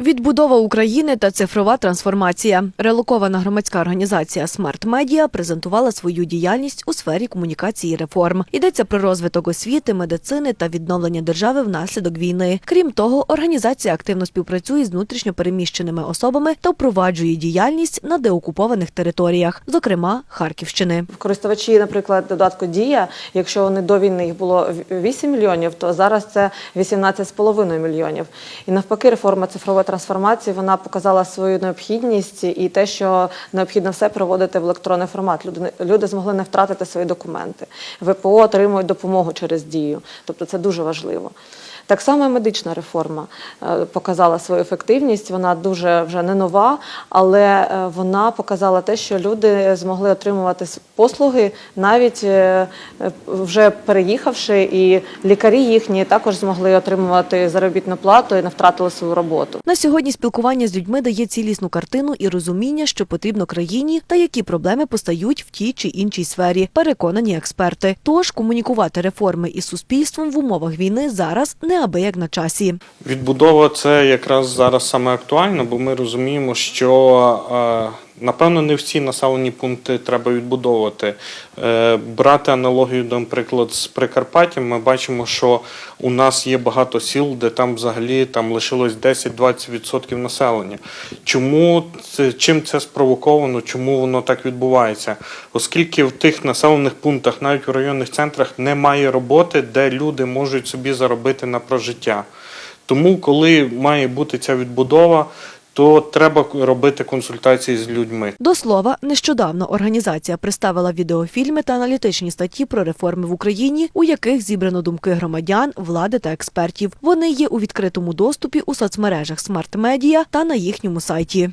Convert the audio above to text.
Відбудова України та цифрова трансформація. Релокована громадська організація Смарт Медіа презентувала свою діяльність у сфері комунікації реформ. Йдеться про розвиток освіти, медицини та відновлення держави внаслідок війни. Крім того, організація активно співпрацює з внутрішньо переміщеними особами та впроваджує діяльність на деокупованих територіях, зокрема Харківщини. Користувачі, наприклад, додатку Дія, якщо вони до війни їх було 8 мільйонів, то зараз це 18,5 мільйонів. І навпаки, реформа цифрової трансформації вона показала свою необхідність і те, що необхідно все проводити в електронний формат. Люди люди змогли не втратити свої документи. ВПО отримують допомогу через дію. Тобто це дуже важливо. Так само і медична реформа е, показала свою ефективність. Вона дуже вже не нова, але е, вона показала те, що люди змогли отримувати послуги, навіть е, вже переїхавши, і лікарі їхні також змогли отримувати заробітну плату і не втратили свою роботу. На сьогодні спілкування з людьми дає цілісну картину і розуміння, що потрібно країні та які проблеми постають в тій чи іншій сфері, переконані експерти. Тож комунікувати реформи із суспільством в умовах війни зараз неабияк на часі. Відбудова це якраз зараз саме актуально, бо ми розуміємо, що е, напевно не всі населені пункти треба відбудовувати. Е, Брати аналогію, наприклад, з Прикарпаттям, ми бачимо, що у нас є багато сіл, де там взагалі там лишилось 10-20% населення. Чому чим це спровоковано? Чому воно так відбувається? Оскільки в тих населених пунктах, навіть в районних центрах, немає роботи, де люди можуть собі заробити на прожиття. Тому, коли має бути ця відбудова, то треба робити консультації з людьми. До слова, нещодавно організація представила відеофільми та аналітичні статті про реформи в Україні, у яких зібрано думки громадян, влади та експертів. Вони є у відкритому доступі у соцмережах Смарт Медіа та на їхньому сайті.